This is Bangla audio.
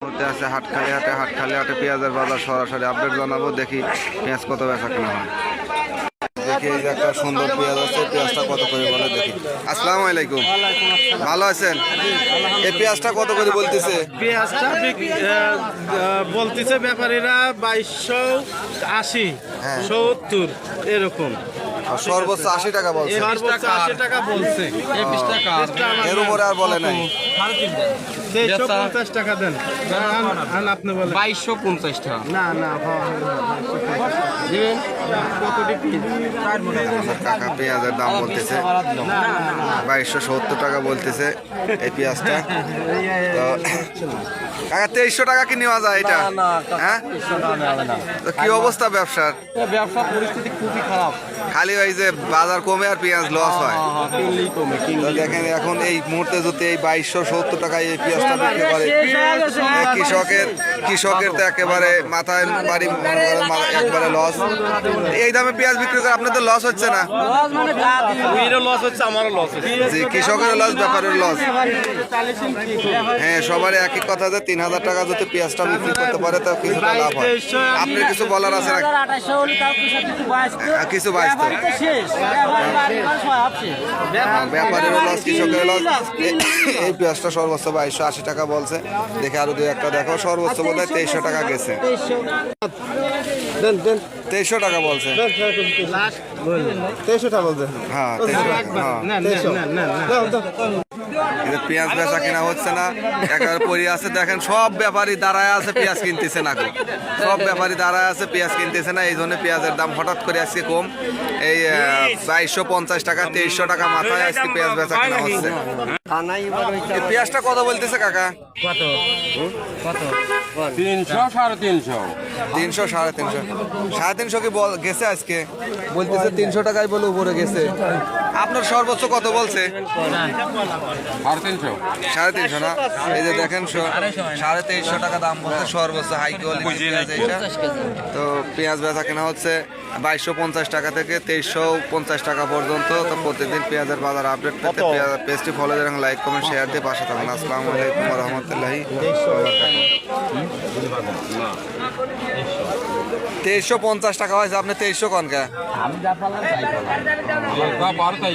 মধ্যে আছে হাটখালি হাটে হাটখালি হাটে পেঁয়াজের বাজার সরাসরি আপডেট জানাব দেখি পেঁয়াজ কত বেচা কেনা হয়। দেখি এই যে একটা সুন্দর পেঁয়াজ আছে পেঁয়াজটা কত করে বলে দেখি। আসসালামু আলাইকুম। ভালো আছেন? এই পেঁয়াজটা কত করে বলতেছে? পেঁয়াজটা বলতেছে ব্যাপারীরা বাইশশো আশি হ্যাঁ। সত্তর এরকম। আর সর্বোচ্চ আশি টাকা বলছে। সর্বোচ্চ আশি টাকা বলছে। এর উপরে আর বলে নাই। পঞ্চাশ টাকা দেন। আন- আন আপনি বলেন। বাইশশো পঞ্চাশ টাকা। না না কাকা পেঁয়াজের দাম বলতেছে বাইশশো সত্তর টাকা বলতেছে এই পেঁয়াজটা তো কাকা তেইশশো টাকা কি নেওয়া যায় এটা হ্যাঁ তো কি অবস্থা ব্যবসার? ব্যবসা পরিস্থিতি খুবই খারাপ। খালি ওই যে বাজার কমে আর পেঁয়াজ লস হয় কমে দেখেন এখন এই মুহূর্তে যদি এই বাইশশো সত্তর টাকায় এই পেঁয়াজটা কৃষকের কৃষকের তো একেবারে মাথায় বাড়ি একবারে লস এই দামে পেঁয়াজ বিক্রি করে আপনাদের লস হচ্ছে না? লস হচ্ছে আমারও লস হচ্ছে। কৃষকের লস ব্যাপারের লস হ্যাঁ সবার একই কথা যে তিন হাজার টাকা যদি পেঁয়াজটা বিক্রি করতে পারে তো কিছুটা লাভ হয়। আপনার কিছু বলার আছে না কিছু বাইশ ব্যাপারের লস কৃষকের লস এই পেঁয়াজটা সর্বোচ্চ বাইশশো আশি টাকা বলছে। দেখে আরও দুই একটা দেখো সর্বোচ্চ হয় তেইশশো টাকা গেছে। তেইশশো টাকা বলছে। তেইশশোটা বলতে হ্যাঁ হ্যাঁ। পেঁয়াজ বেচা কেনা হচ্ছে না একেবারে পরি আছে দেখেন সব ব্যাপারী দাঁড়ায় আছে পেঁয়াজ কিনতেছে না সব ব্যাপারী দাঁড়ায় আছে পেঁয়াজ কিনতেছে না এই জন্য পেঁয়াজের দাম হঠাৎ করে আজকে কম। এই বাইশশো পঞ্চাশ টাকা তেইশশো টাকা মাথায় আজকে পেঁয়াজ বেচা কেনা হচ্ছে। পেঁয়াজটা কত বলতেছে কাকা? তিনশো সাড়ে তিনশো। তিনশো সাড়ে তিনশো। সাড়ে তিনশো কি বল গেছে আজকে? বলতেছে তিনশো টাকাই বলে উপরে গেছে। আপনার সর্বোচ্চ কত বলছে? সাড়ে তিনশো। না? এই যে দেখেন সাড়ে তেইশশো টাকা দাম বলতে সর্বোচ্চ হাই কোয়ালিটি তো পেঁয়াজ বেচা কেনা হচ্ছে বাইশশো পঞ্চাশ টাকা থেকে তেইশশো পঞ্চাশ টাকা পর্যন্ত। তো প্রতিদিন পেঁয়াজের বাজার আপডেট পেতে পেঁয়াজ- পেজটি ফলো দিয়ে লাইক কমেন্ট শেয়ার দিয়ে পাশে থাকুন। আসসালামু আলাইকুম রহমতুল্লাহি তেইশশো পঞ্চাশ টাকা হয়েছে আপনি তেইশশো কনকা তাই